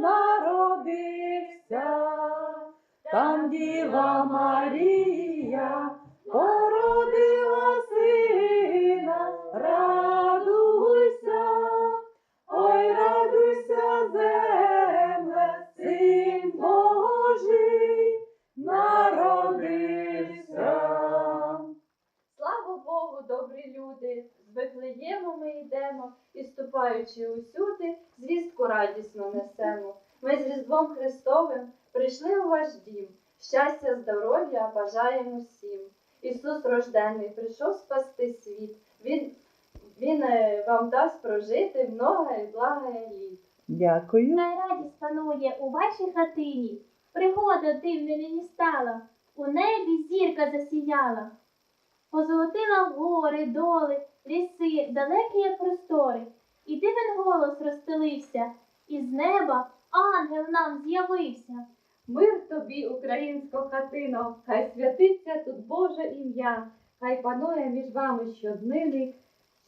народився, там Діва Марія добрі люди! З Вифлеєму ми йдемо і, ступаючи усюди, звістку радісно несемо. Ми з Різдвом Христовим прийшли у ваш дім. Щастя, здоров'я бажаємо всім. Ісус рождений прийшов спасти світ. Він, він е, вам дасть прожити много і благо літ. Дякую. Хай радість панує у вашій хатині. Пригода дивна нині стала, у небі зірка засіяла. Позолотила гори, доли, ліси, далекі як простори. І дивен голос розстелився, і з неба ангел нам з'явився. Мир тобі, українсько хатино, хай святиться тут Боже ім'я, хай панує між вами щоднини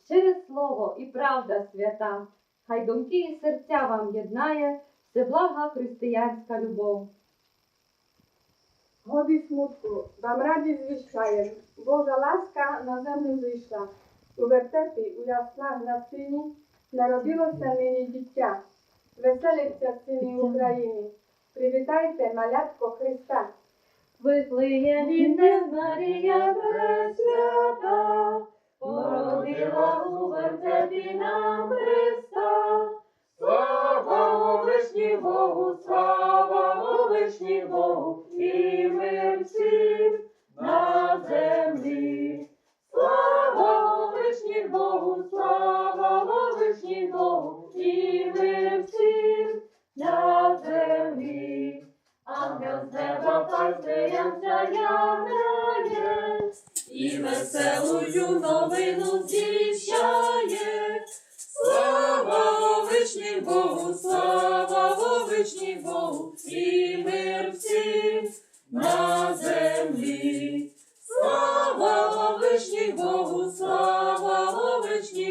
щире слово і правда свята, хай думки і серця вам єднає всеблага християнська любов. Годі смутку, вам радість звіщаєм, Божа ласка на землю зійшла. У вертепі, у яснах на сині, народилося нині дитя. Веселиться сині України. Привітайте малятко Христа. Вифлеємі не Марія Пресвята, породила у вертепі нам Христа. І мир всім на землі. Слава вишні Богу, слава вишні Богу, і мир всім на землі. Ангел з неба пастирямся являє, і веселую новину звіщає. Слава вишні Богу,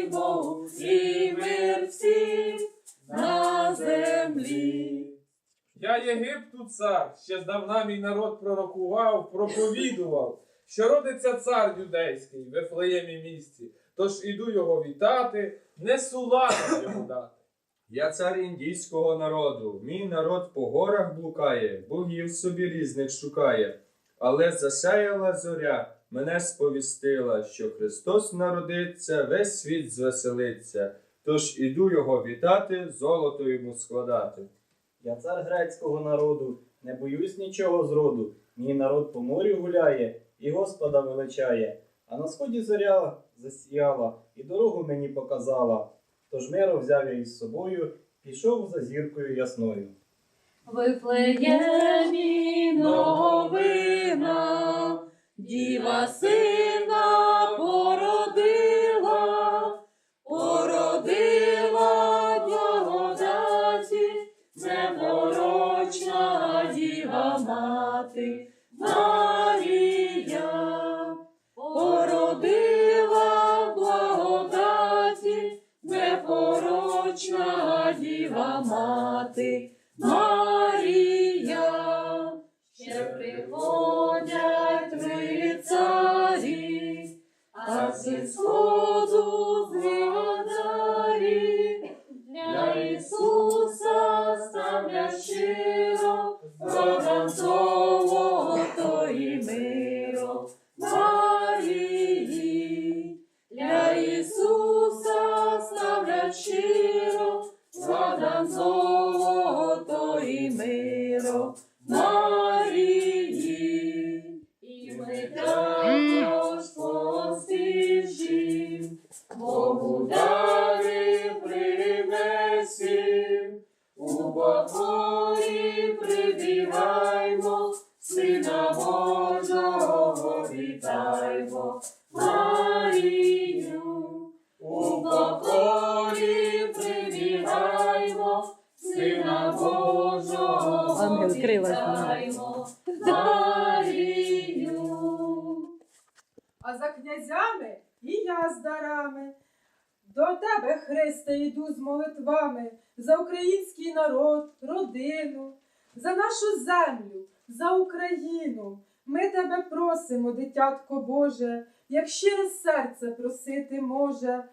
вишні Богу, і мир всім на землі. Я Єгипту цар, ще здавна мій народ пророкував, проповідував, що родиться цар юдейський в Вифлеємі місті. Тож іду його вітати, несу ладу йому дати. Я цар індійського народу, мій народ по горах блукає, богів собі різних шукає. Але засяяла зоря, мене сповістила, що Христос народиться, весь світ звеселиться. Тож іду його вітати, золото йому складати. Я цар грецького народу, не боюсь нічого зроду. Мій народ по морю гуляє і Господа величає. А на сході зоря засіяла і дорогу мені показала. Тож миро взяв я із собою, пішов за зіркою ясною. Вифлеємі новина, діва сина породила, породила благодаті, непорочна діва мати Марія, породила благодаті, непорочна діва мати. Щиро, родам золото і миро Марії, для Божого вітаймо, Марію. У покої прибігаймо, Сина Божого вітаємо, Марію. а за князями і я з дарами. До тебе, Христе, йду з молитвами за український народ, родину, за нашу землю, за Україну. Ми тебе просимо, дитятко Боже, як щире серце просити може.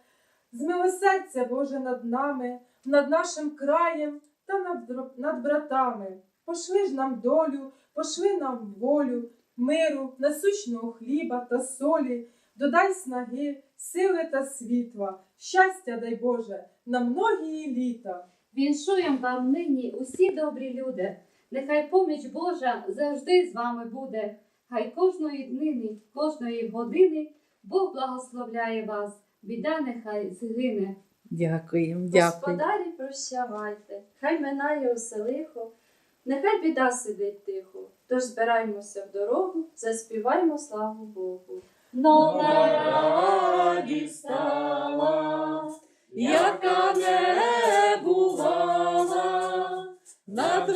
Змилосердя, Боже, над нами, над нашим краєм та над, над братами. Пошли ж нам долю, пошли нам волю, миру, насущного хліба та солі, додай снаги, сили та світла, щастя дай Боже, на многії літа. Віншуєм вам нині усі добрі люди. Нехай поміч Божа завжди з вами буде. Хай кожної днини, кожної години Бог благословляє вас, біда нехай згине. Дякуємо, дякую. Господарі, прощавайте, хай минає усе лихо, нехай біда сидить тихо. Тож збираймося в дорогу, заспіваймо славу Богу. Нова радість стала, яка не бувала, над